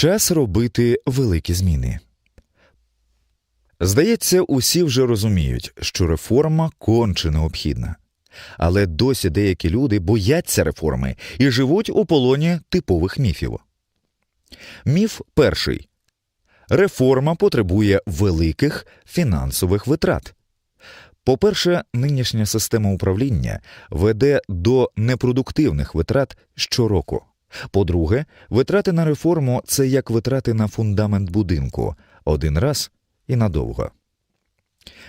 Час робити великі зміни. Здається, усі вже розуміють, що реформа конче необхідна. Але досі деякі люди бояться реформи і живуть у полоні типових міфів. Міф перший реформа потребує великих фінансових витрат. По-перше, нинішня система управління веде до непродуктивних витрат щороку. По-друге, витрати на реформу це як витрати на фундамент будинку один раз і надовго.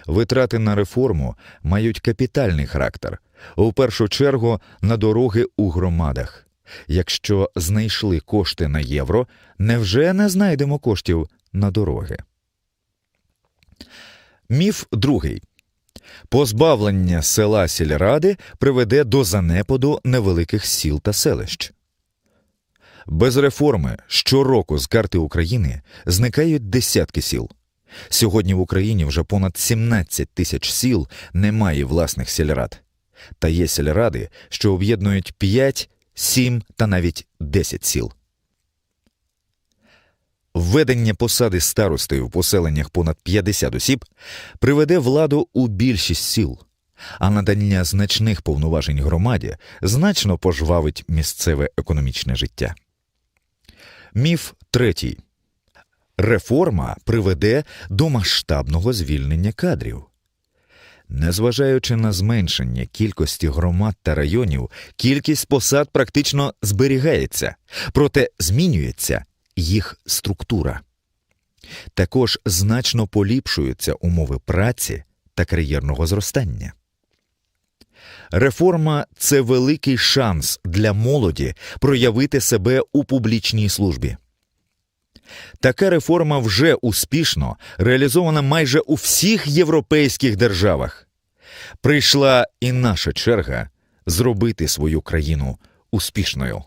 Витрати на реформу мають капітальний характер, у першу чергу на дороги у громадах. Якщо знайшли кошти на євро, невже не знайдемо коштів на дороги? Міф другий. Позбавлення села сільради приведе до занепаду невеликих сіл та селищ. Без реформи щороку з карти України зникають десятки сіл. Сьогодні в Україні вже понад 17 тисяч сіл немає власних сільрад. Та є сільради, що об'єднують 5, 7 та навіть 10 сіл. Введення посади старостою в поселеннях понад 50 осіб приведе владу у більшість сіл, а надання значних повноважень громаді значно пожвавить місцеве економічне життя. Міф третій. Реформа приведе до масштабного звільнення кадрів. Незважаючи на зменшення кількості громад та районів, кількість посад практично зберігається, проте змінюється їх структура. Також значно поліпшуються умови праці та кар'єрного зростання. Реформа це великий шанс для молоді проявити себе у публічній службі. Така реформа вже успішно реалізована майже у всіх європейських державах. Прийшла і наша черга зробити свою країну успішною.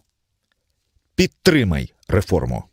Підтримай реформу.